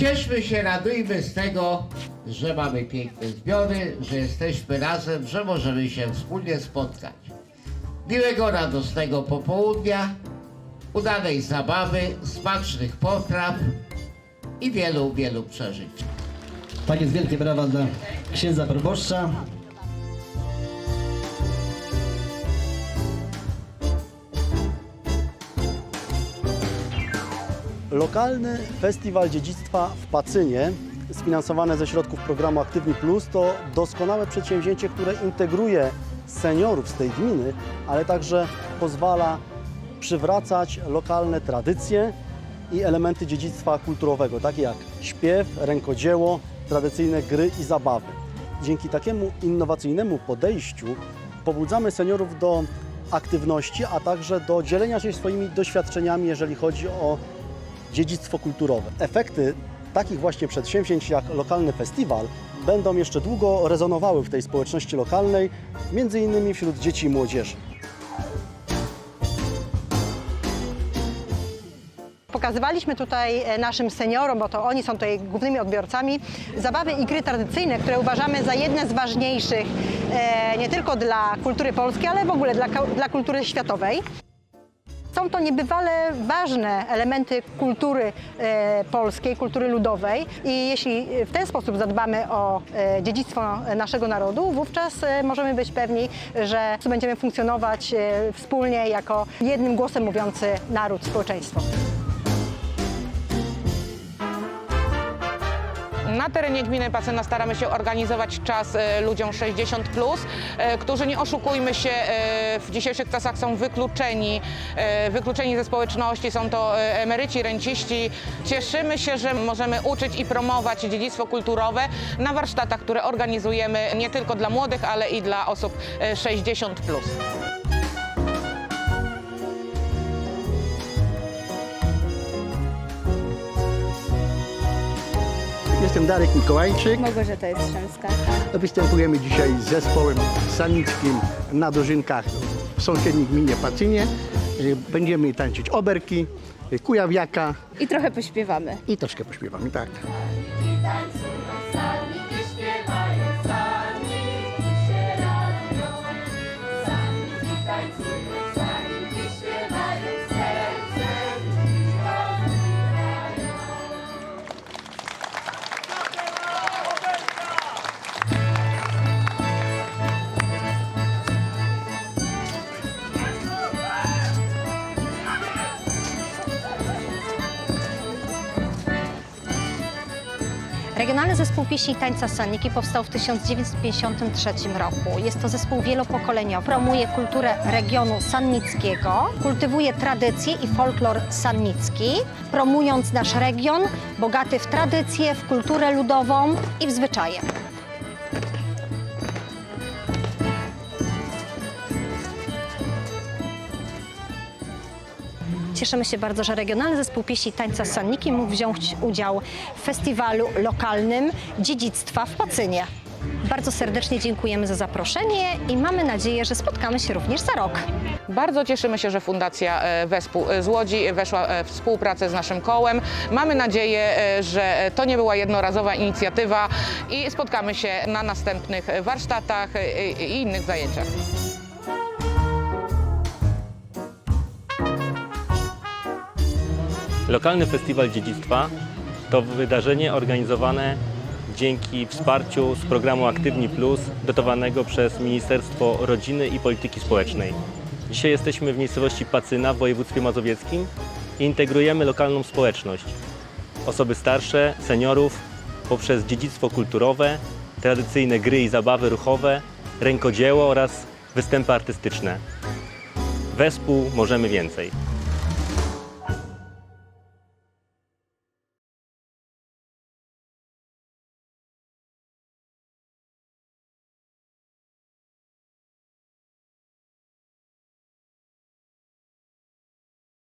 cieszmy się, radujmy z tego, że mamy piękne zbiory, że jesteśmy razem, że możemy się wspólnie spotkać. Miłego, radosnego popołudnia, udanej zabawy, smacznych potraw i wielu, wielu przeżyć. Tak jest, wielkie brawa dla księdza proboszcza. Lokalny Festiwal Dziedzictwa w Pacynie, sfinansowane ze środków programu Aktywni Plus, to doskonałe przedsięwzięcie, które integruje seniorów z tej gminy, ale także pozwala przywracać lokalne tradycje i elementy dziedzictwa kulturowego, takie jak śpiew, rękodzieło, tradycyjne gry i zabawy. Dzięki takiemu innowacyjnemu podejściu pobudzamy seniorów do aktywności, a także do dzielenia się swoimi doświadczeniami, jeżeli chodzi o dziedzictwo kulturowe. Efekty takich właśnie przedsięwzięć jak lokalny festiwal będą jeszcze długo rezonowały w tej społeczności lokalnej, między innymi wśród dzieci i młodzieży. Pokazywaliśmy tutaj e, naszym seniorom, bo to oni są tutaj głównymi odbiorcami, zabawy i gry tradycyjne, które uważamy za jedne z ważniejszych e, nie tylko dla kultury polskiej, ale w ogóle dla, dla kultury światowej. Są to niebywale ważne elementy kultury e, polskiej, kultury ludowej i jeśli w ten sposób zadbamy o e, dziedzictwo naszego narodu, wówczas e, możemy być pewni, że będziemy funkcjonować wspólnie jako jednym głosem mówiący naród, społeczeństwo. Na terenie gminy Pacyna staramy się organizować czas e, ludziom 60+, plus, e, którzy nie oszukujmy się, e, w dzisiejszych czasach są wykluczeni, wykluczeni ze społeczności, są to emeryci, renciści. Cieszymy się, że możemy uczyć i promować dziedzictwo kulturowe na warsztatach, które organizujemy nie tylko dla młodych, ale i dla osób e, 60+. Plus. Jestem Darek Mikołajczyk. Małgorzata Jastrzębska. Występujemy dzisiaj z zespołem sanickim na Dożynkach w sąsiedniej gminie Pacynie. Y, Będziemy tańczyć oberki, y, kujawiaka I trochę pośpiewamy. i troszkę pośpiewamy, tak. Regionalny Zespół Pieśni i Tańca Sanniki powstał w 1953 roku. Jest to zespół wielopokoleniowy. Promuje kulturę regionu sannickiego, kultywuje tradycje i folklor sannicki, promując nasz region bogaty w tradycje, w kulturę ludową i w zwyczaje. Cieszymy się bardzo, że Regionalny Zespół Pieśni Tańca Sanniki mógł wziąć udział w festiwalu lokalnym dziedzictwa w Pacynie. Bardzo serdecznie dziękujemy za zaproszenie i mamy nadzieję, że spotkamy się również za rok. Bardzo cieszymy się, że Fundacja e, Wespół z Łodzi weszła e, w współpracę z naszym kołem. Mamy nadzieję, e, że to nie była jednorazowa inicjatywa i spotkamy się na następnych warsztatach e, i innych zajęciach. Lokalny Festiwal Dziedzictwa to wydarzenie organizowane dzięki wsparciu z programu Aktywni Plus dotowanego przez Ministerstwo Rodziny i Polityki Społecznej. Dzisiaj jesteśmy w miejscowości Pacyna w województwie mazowieckim i integrujemy lokalną społeczność. Osoby starsze, seniorów poprzez dziedzictwo kulturowe, tradycyjne gry i zabawy ruchowe, rękodzieło oraz występy artystyczne. Wespół możemy więcej.